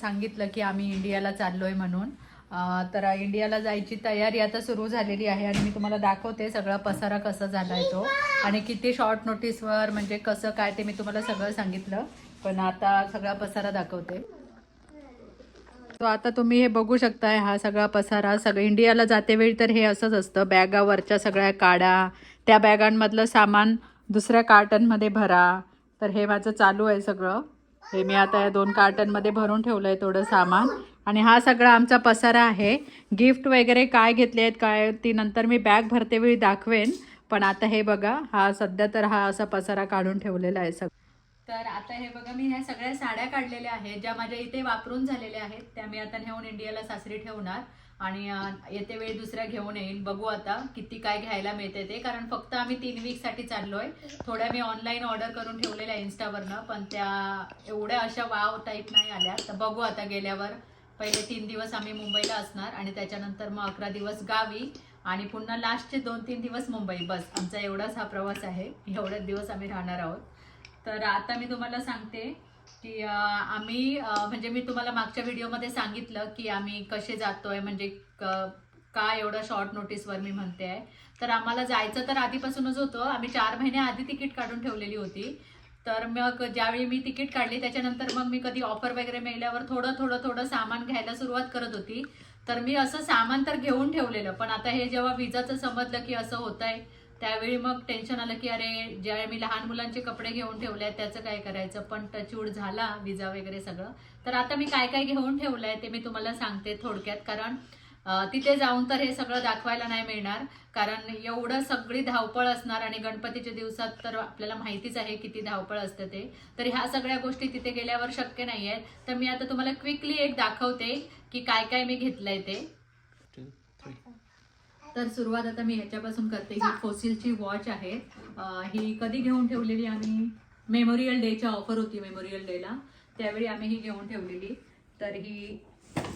सांगितलं की आम्ही इंडियाला चाललोय म्हणून. तर इंडियाला जायची तयारी आता सुरू झालेली आहे आणि मी तुम्हाला दाखवते सगळा पसारा कसा झालाय तो. आणि किती शॉर्ट नोटीसवर म्हणजे कसं काय ते मी तुम्हाला सगळं सांगितलं. पण आता सगळा पसारा दाखवते. तो आता तुम्ही हे बघू शकताय हा सगळा पसारा. सगळं इंडियाला जाते वेळी तर हे असंच असतं. बॅगावरच्या सगळ्या काढा त्या बॅगांमधलं सामान दुसऱ्या कार्टनमध्ये भरा. तर हे माझं चालू आहे सगळं. हे मी आता या दोन कार्टनमध्ये भरून ठेवलं आहे थोडं सामान. आणि हा सगळा आमचा पसारा आहे. गिफ्ट वगैरे काय घेतले आहेत काय ती नंतर मी बॅग भरते वेळी दाखवेन. पण आता हे बघा हा सध्या तर हा असा पसारा काढून ठेवलेला आहे सगळं. तर आता हे बघा मी ह्या सगळ्या साड्या काढलेल्या आहेत ज्या माझ्या इथे वापरून झालेल्या आहेत त्या मी आता नेऊन इंडियाला सासरी ठेवणार. आणि येते वेळी दुसऱ्या घेऊन येईल बघू आता किती काय घ्यायला मिळते ते. कारण फक्त आम्ही तीन वीकसाठी चाललोय. थोड्या मी ऑनलाईन ऑर्डर करून ठेवलेल्या इन्स्टावरनं पण त्या एवढ्या अशा वाव टाईप नाही आल्या. तर बघू आता गेल्यावर. पहिले तीन दिवस आम्ही मुंबईला असणार आणि त्याच्यानंतर मग अकरा दिवस गावी आणि पुन्हा लास्टचे दोन तीन दिवस मुंबई. बस आमचा एवढाच हा प्रवास आहे. एवढेच दिवस आम्ही राहणार आहोत. तर आता मी तुम्हाला सांगते की आम्ही म्हणजे मी तुम्हाला मागच्या व्हिडिओमध्ये सांगितलं की आम्ही कसे जातोय म्हणजे क- का एवढं शॉर्ट नोटीसवर मी म्हणते आहे. तर आम्हाला जायचं तर आधीपासूनच होतं. आम्ही चार महिने आधी तिकीट काढून ठेवलेली होती. तर मग ज्यावेळी मी तिकीट काढली त्याच्यानंतर मग मी कधी ऑफर वगैरे मिळाल्यावर थोडं थोडं थोडं सामान घ्यायला सुरुवात करत होती. तर मी असं सामान तर घेऊन ठेवलेलं पण आता हे जेव्हा विजाचं समजलं की असं होत आहे त्यावेळी मग टेन्शन आलं की अरे ज्यावेळी मी लहान मुलांचे कपडे घेऊन ठेवले आहेत त्याचं काय करायचं? पण टचूड झाला विजा वगैरे सगळं. तर आता मी काय काय घेऊन ठेवलंय ते मी तुम्हाला सांगते थोडक्यात कारण तिथे जाऊन तर हे सगळं दाखवायला नाही मिळणार. कारण एवढं सगळी धावपळ असणार आणि गणपतीच्या दिवसात तर आपल्याला माहितीच आहे किती धावपळ असतं ते. तर ह्या सगळ्या गोष्टी तिथे गेल्यावर शक्य नाही आहेत तर मी आता तुम्हाला क्विकली एक दाखवते की काय काय मी घेतलंय ते. तर सुरुवात आता मी ह्याच्यापासून करते. ही फोसिलची वॉच आहे. ही कधी घेऊन ठेवलेली आम्ही? मेमोरियल डेच्या ऑफर होती मेमोरियल डेला त्यावेळी आम्ही ही घेऊन ठेवलेली. तर ही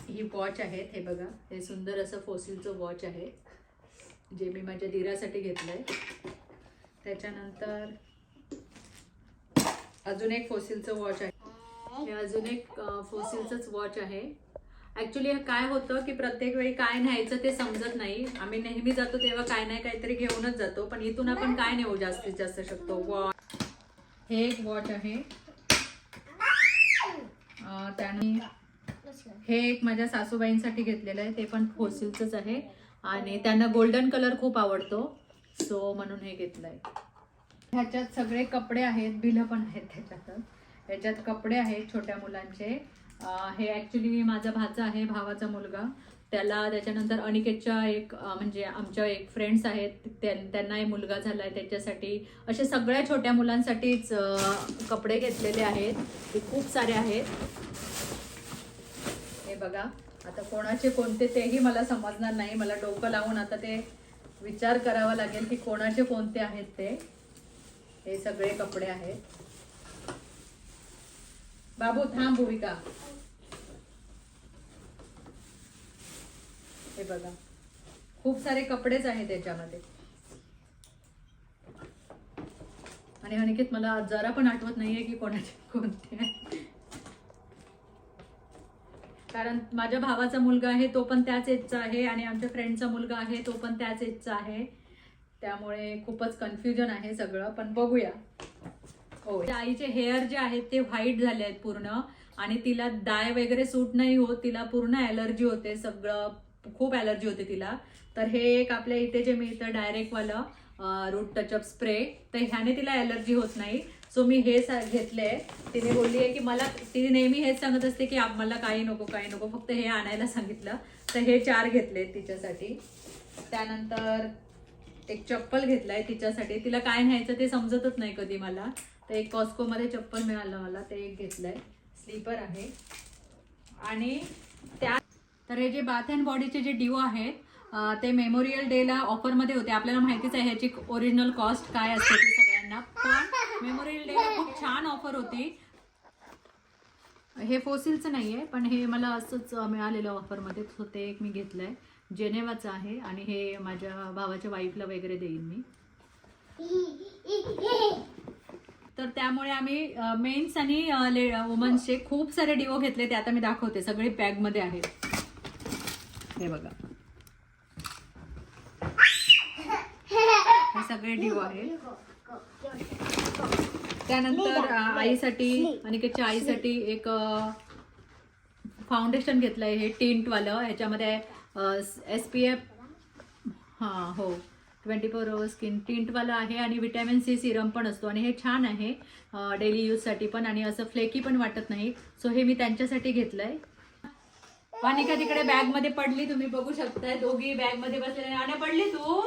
ही वॉच आहेत हे बघा. हे सुंदर असं फोसिलचं वॉच आहे. जे मी माझ्या दिरासाठी घेतलंय. त्याच्यानंतर अजून एक फोसिलचं वॉच आहे. हे अजून एक फोसिलचंच वॉच आहे. ऍक्च्युली काय होतं की प्रत्येक वेळी काय न्यायचं ते समजत नाही. आम्ही नेहमी जातो तेव्हा काय नाही काहीतरी घेऊनच जातो पण इथून आपण काय नेऊ जास्तीत जास्त शकतो? वॉच हे एक वॉच आहे. त्याने हे एक माझ्या सासूबाईंसाठी घेतलेलं आहे. ते पण फोसिलचंच आहे. आणि त्यांना गोल्डन कलर खूप आवडतो. सो म्हणून हे घेतलंय. ह्याच्यात सगळे कपडे आहेत. बिलं पण आहेत त्याच्यात ह्याच्यात कपडे आहेत छोट्या मुलांचे. हे ॲक्च्युली माझा भाचा आहे भावाचा मुलगा. त्याला त्याच्यानंतर अनिकेतच्या एक म्हणजे आमच्या एक फ्रेंड्स आहेत त्यां- त्यांनाही मुलगा झाला आहे त्याच्यासाठी. असे सगळ्या छोट्या मुलांसाठीच कपडे घेतलेले आहेत. ते खूप सारे आहेत. हे बघा आता कोणाचे कोणते तेही मला समजणार नाही. मला डोकं लावून आता ते विचार करावा लागेल की कोणाचे कोणते आहेत ते. हे सगळे कपडे आहेत. बाबू थांब भूमिका. हे बघा. खूप सारे कपडेच आहेत त्याच्यामध्ये आणि अनिकेत मला जरा पण आठवत नाहीये की कोणाचे कोणते कारण माझ्या भावाचा मुलगा आहे तो पण त्याच एजचा आहे आणि आमच्या फ्रेंडचा मुलगा आहे तो पण त्याच एजचा आहे. त्यामुळे खूपच कन्फ्युजन आहे सगळं पण बघूया. हो. आईचे हेअर जे आहेत ते व्हाईट झाले आहेत पूर्ण. आणि तिला डाय वगैरे सूट नाही होत. तिला पूर्ण ॲलर्जी होते. सगळं खूप ॲलर्जी होते तिला. तर हे एक आपल्या इथे जे मिळतं डायरेक्टवालं रूट टचअप स्प्रे तर ह्याने तिला ॲलर्जी होत नाही. सो मी हे सा- घेतले. तिने बोलली आहे की मला ती नेहमी हेच सांगत असते की मला काही नको काही नको. फक्त हे आणायला सांगितलं. तर हे चार घेतले तिच्यासाठी. त्यानंतर एक चप्पल घेतलाय तिच्यासाठी. तिला काय न्यायचं ते समजतच नाही कधी मला. ते एक कॉस्कोमध्ये चप्पल मिळालं मला ते एक घेतलंय. स्लीपर आहे. आणि त्या तर हे जे बाथ अँड बॉडीचे जे डिओ आहेत ते मेमोरियल डेला ऑफरमध्ये होते. आपल्याला माहितीच आहे ह्याची ओरिजिनल कॉस्ट काय असते ती सगळ्यांना. पण मेमोरियल डेला खूप छान ऑफर होती. हे फोसिलचं नाही आहे पण हे मला असंच मिळालेलं ऑफरमध्ये सो ते एक मी घेतलं आहे जेनेवाचं आहे आणि हे माझ्या भावाच्या वाईफला वगैरे देईन मी. तर त्यामुळे आम्ही मेन्स आणि वुमन्सचे खूप सारे डिओ घेतले ते आता मी दाखवते. सगळे बॅगमध्ये आहेत. हे बघा. हे सगळे डिओ आहेत. त्यानंतर आईसाठी आईसाठी अनिकेतच्या आईसाठी एक फाउंडेशन घेतलंय हे टिंटवालं. ह्याच्यामध्ये एस पी एफ हां हो. ट्वेंटी फोर अवर स्किन टिंटवालं आहे आणि विटॅमिन सी सिरम पण असतो. आणि हे छान आहे डेली यूजसाठी पण आणि असं फ्लेकी पण वाटत नाही. सो हे मी त्यांच्यासाठी घेतलंय. वानिका तिकडे बॅगमध्ये पडली तुम्ही बघू शकताय. दोघी बॅगमध्ये बसलेल्या आणि पडली तू?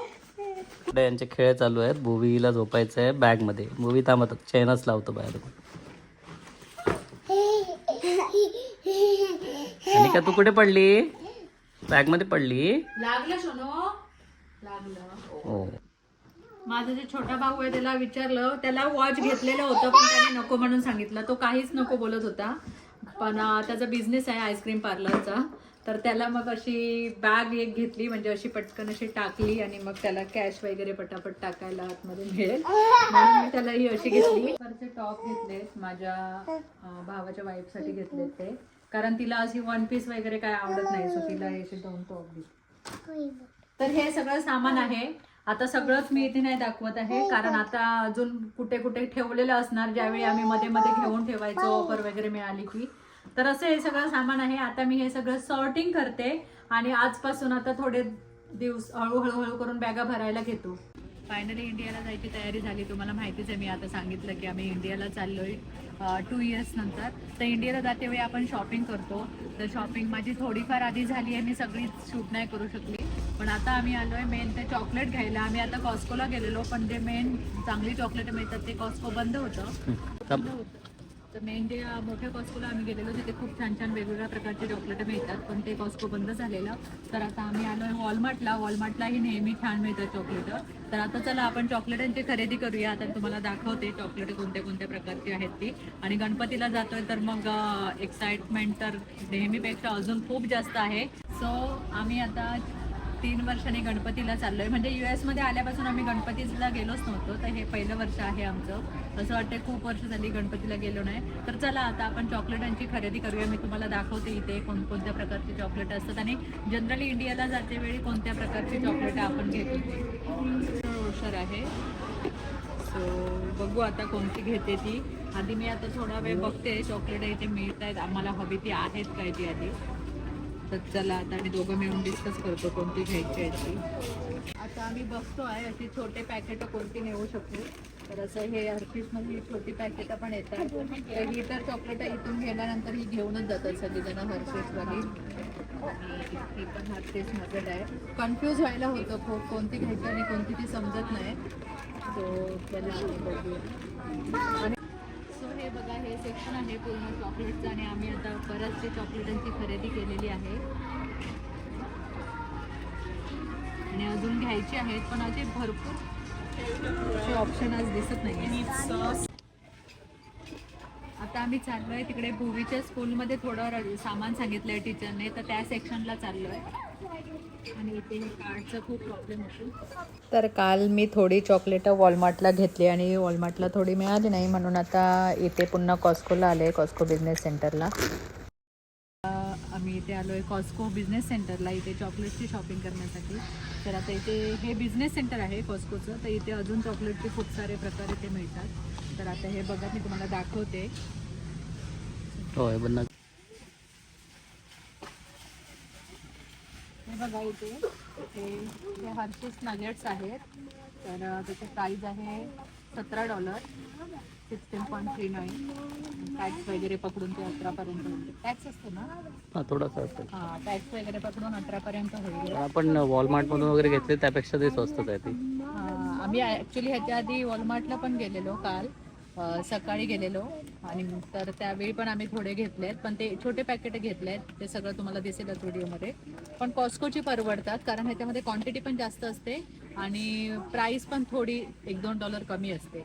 यांचे खेळ चालू आहेत. भुवीला झोपायचं आहे बॅगमध्ये. भुवी थांबत चैनच लावतो बाहेर. आणि का तू कुठे पडली? बॅगमध्ये पडली? लागलं सोनो लागलं. हो. माझा जे छोटा भाऊ आहे त्याला विचारलं त्याला वॉच घेतलेलं होतं पण त्याने नको म्हणून सांगितलं. तो काहीच नको बोलत होता. पण त्याचा बिझनेस आहे आईस्क्रीम पार्लरचा तर त्याला मग अशी बॅग एक घेतली म्हणजे अशी पटकन अशी टाकली आणि मग त्याला कॅश वगैरे पटापट टाकायला आतमध्ये मिळेल. म्हणून मी त्याला ही अशी घेतली. वरचे टॉप घेतलेत माझ्या भावाच्या वाईफसाठी घेतलेत ते. कारण तिला अशी वन पीस वगैरे काय आवडत नाही सो तिला असे दोन टॉप घेतले. तर हे सगळं सामान आहे. आता सगळंच मी इथे नाही दाखवत आहे. कारण आता अजून कुठे कुठे ठेवलेलं असणार ज्यावेळी आम्ही मध्ये मध्ये घेऊन ठेवायचो ऑफर वगैरे मिळाली की. तर असं हे सगळं सामान आहे. आता मी हे सगळं सॉर्टिंग करते आणि आजपासून आता थोडे दिवस हळूहळू हळू करून बॅगा भरायला घेतो. फायनली इंडियाला जायची तयारी झाली. तुम्हाला माहितीच आहे मी आता सांगितलं की आम्ही इंडियाला चाललोय टू इयर्स नंतर. तर इंडियाला जाते वेळी आपण शॉपिंग करतो. तर शॉपिंग माझी थोडीफार आधी झाली आहे. मी सगळी शूट नाही करू शकली. पण आता आम्ही आलोय मेन ते चॉकलेट घ्यायला. आम्ही आता कॉस्कोला गेलेलो पण जे मेन चांगली चॉकलेट मिळतात ते कॉस्को बंद होतं. बंद होतं. तर मेन जे मोठ्या कॉस्कोला आम्ही गेलेलो तिथे खूप छान छान वेगवेगळ्या प्रकारचे चॉकलेट मिळतात पण ते कॉस्को बंद झालेलं. तर आता आम्ही आलोय वॉलमार्टला वॉलमार्टलाही नेहमी छान मिळतात चॉकलेट तर आता चला आपण चॉकलेटांची खरेदी करूया. आता तुम्हाला दाखवते चॉकलेट कोणत्या कोणत्या प्रकारची आहेत ती. आणि गणपतीला जातोय तर मग एक्साइटमेंट तर नेहमीपेक्षा अजून खूप जास्त आहे. सो आम्ही आता तीन वर्षाने गणपतीला चाललोय. म्हणजे युएसमध्ये आल्यापासून आम्ही गणपतीला गेलोच नव्हतो. तर हे पहिलं वर्ष आहे आमचं. असं वाटतं खूप वर्ष झाली गणपतीला गेलो नाही. तर चला आता आपण चॉकलेटांची खरेदी करूया. मी तुम्हाला दाखवते इथे कोणकोणत्या प्रकारची चॉकलेट असतात. आणि जनरली इंडियाला जाते वेळी कोणत्या प्रकारची चॉकलेट आपण घेतो. हुशार आहे. सो बघू आता कोणती घेते ती. आधी मी आता थोडा वेळ बघते. चॉकलेट इथे मिळत आहेत आम्हाला हवी ती आहेत काय ती आधी. तर चला आता आम्ही दोघं मिळून डिस्कस करतो कोणती घ्यायची आहे ती. आता आम्ही बघतो आहे अशी छोटे पॅकेट कोणती नेऊ शकतो तर असं हे हर्षीसमध्ये छोटी पॅकेट पण येतात. तर ही तर चॉकलेट इथून गेल्यानंतर ही घेऊनच जातात सगळीजण हर्षेसवाली आणि ही पण हर्षेसमध्ये आहे. कन्फ्यूज व्हायला होतं खूप कोणती घ्यायची आणि कोणती ती समजत नाही. सो त्याला आणि सेक्शन आहे पूर्ण चॉकलेटचं आणि आम्ही आता बऱ्याचशा चॉकलेटांची खरेदी केलेली आहे. आणि अजून घ्यायची आहेत पण असे भरपूर ऑप्शन आज दिसत नाही आता आम्ही चाललोय तिकडे भुवीच्या स्कूलमध्ये थोडं सामान सामान सांगितलंय टीचरने तर त्या सेक्शनला चाललोय. आणि इथे कार्डचा खूप प्रॉब्लेम होतो. तर काल मी थोडी चॉकलेट वॉलमार्टला घेतली आणि वॉलमार्टला थोडी मिळाली नाही. म्हणून आता इथे पुन्हा कॉस्कोला आले कॉस्को बिझनेस सेंटरला आम्ही इथे आलोय कॉस्को बिझनेस सेंटरला इथे चॉकलेटची शॉपिंग करण्यासाठी. तर आता इथे हे बिझनेस सेंटर आहे कॉस्कोचं तर इथे अजून चॉकलेटचे खूप सारे प्रकार इथे मिळतात. तर आता हे बघा मी तुम्हाला दाखवते. होय हे बघा इथे. हे हर्षीस नगेट्स आहेत. तर त्याची प्राईज आहे सतरा dollar sixteen point three nine tax वगैरे पकडून ते अठरापर्यंत टॅक्स असतो ना? हा थोडासा असेल हां टॅक्स वगैरे पकडून अठरापर्यंत होईल. आपण वॉलमार्ट मधून वगैरे घेतले त्यापेक्षा ते स्वस्तच आहे ती. हां, आम्ही ॲक्च्युली ह्याच्या आधी वॉलमार्टला पण गेलेलो काल. सकाळी गेलेलो. आणि तर त्यावेळी पण आम्ही थोडे घेतलेत पण ते छोटे पॅकेट घेतलेत ते सगळं तुम्हाला दिसेलच व्हिडिओमध्ये पण कॉस्कोची परवडतात कारण ह्याच्यामध्ये क्वांटिटी पण जास्त असते आणि प्राईस पण थोडी एक दोन डॉलर कमी असते.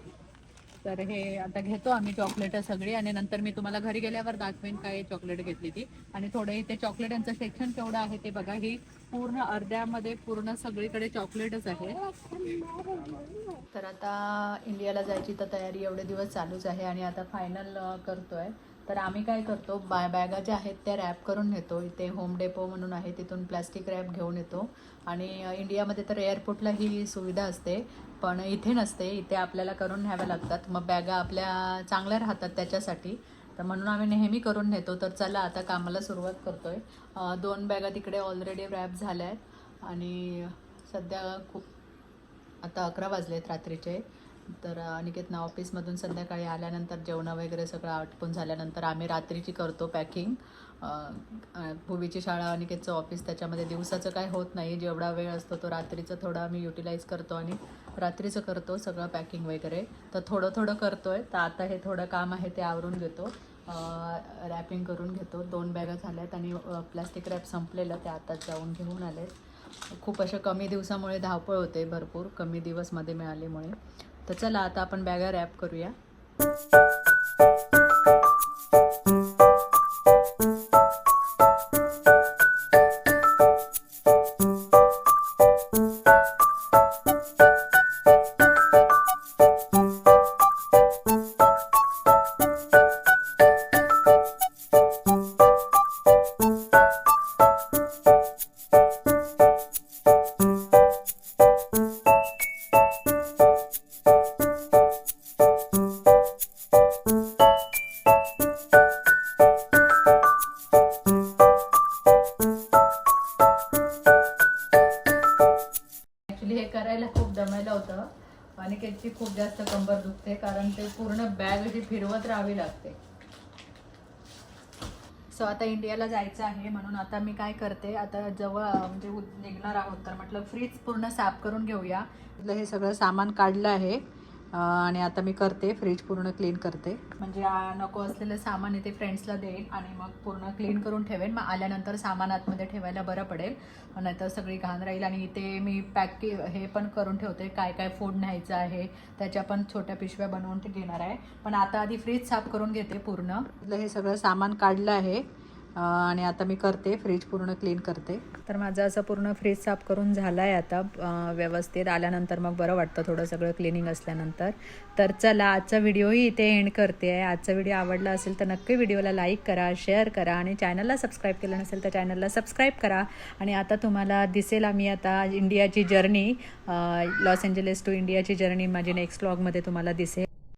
तर हे आता घेतो आम्ही चॉकलेट सगळी आणि नंतर मी तुम्हाला घरी गेल्यावर दाखवेन काय चॉकलेट घेतली ती. आणि थोडं इथे चॉकलेटांचं सेक्शन केवढं आहे ते बघा. ही पूर्ण अर्ध्यामध्ये पूर्ण सगळीकडे चॉकलेटच आहे. तर आता इंडियाला जायची तर तयारी एवढे दिवस चालूच आहे आणि आता फायनल करतोय. तर आम्ही काय करतो बाय बॅगा ज्या आहेत त्या रॅप करून नेतो. इथे होम डेपो म्हणून आहे तिथून प्लॅस्टिक रॅप घेऊन येतो. आणि इंडियामध्ये तर एअरपोर्टला ही सुविधा असते पण इथे नसते. इथे आपल्याला करून न्याव्या लागतात. मग बॅगा आपल्या चांगल्या राहतात त्याच्यासाठी. तर म्हणून आम्ही नेहमी करून नेतो. तर चला आता कामाला सुरुवात करतोय. आहे दोन बॅगा तिकडे ऑलरेडी रॅप झाल्या आहेत. आणि सध्या खूप आता अकरा वाजले आहेत रात्रीचे. तर अनिकेतना ऑफिसमधून संध्याकाळी आल्यानंतर जेवणं वगैरे सगळं आटपून झाल्यानंतर आम्ही रात्रीची करतो पॅकिंग. भुवीची शाळा अनिकेतचं ऑफिस त्याच्यामध्ये दिवसाचं काय होत नाही. जेवढा वेळ असतो तो रात्रीचं थोडं आम्ही युटिलाइज करतो आणि रात्रीचं करतो सगळं पॅकिंग वगैरे. तर थोडं थोडं करतो आहे तर आता हे थोडं काम आहे ते आवरून घेतो. रॅपिंग करून घेतो. दोन बॅगा झाल्यात आणि प्लॅस्टिक रॅप संपलेलं. ते आता जाऊन घेऊन आलेत. खूप अशा कमी दिवसामुळे धावपळ होते भरपूर. कमी दिवसमध्ये मिळालीमुळे मिळाल्यामुळे. तर चला आता आपण बॅगा रॅप करूया. आणि खूप जास्त कंबर दुखते कारण ते पूर्ण बॅग अशी फिरवत राहावी लागते. सो आता इंडियाला जायचं आहे म्हणून आता मी काय करते आता जवळ म्हणजे उद- निघणार आहोत तर म्हटलं फ्रीज पूर्ण साफ करून घेऊया. म्हटलं हे सगळं सामान काढलं आहे. आणि आता मी करते फ्रीज पूर्ण क्लीन करते. म्हणजे नको असलेलं सामान इथे फ्रेंड्सला देईन आणि मग पूर्ण क्लीन करून ठेवेन. मग आल्यानंतर सामान आतमध्ये ठेवायला बरं पडेल. नाहीतर सगळी घाण राहील आणि इथे मी पॅक हे पण करून ठेवते. काय काय फूड न्यायचं आहे त्याच्या पण छोट्या पिशव्या बनवून ते घेणार आहे. पण आता आधी फ्रीज साफ करून घेते पूर्ण. हे सगळं सामान काढलं आहे. आणि आता मी करते फ्रीज पूर्ण क्लीन करते. तर माझं असं पूर्ण फ्रीज साफ करून झालं आहे आता व्यवस्थित. आल्यानंतर मग बरं वाटतं थोडं सगळं क्लिनिंग असल्यानंतर. तर चला आजचा व्हिडिओही इथे एंड करते. आहे आजचा व्हिडिओ आवडला असेल तर नक्की व्हिडिओला लाईक करा शेअर करा आणि चॅनलला सबस्क्राईब केलं नसेल तर चॅनलला सबस्क्राईब करा. आणि आता तुम्हाला दिसेल आम्ही आता इंडियाची जर्नी लॉस एंजलिस टू इंडियाची जर्नी माझी नेक्स्ट व्लॉगमध्ये तुम्हाला दिसेल.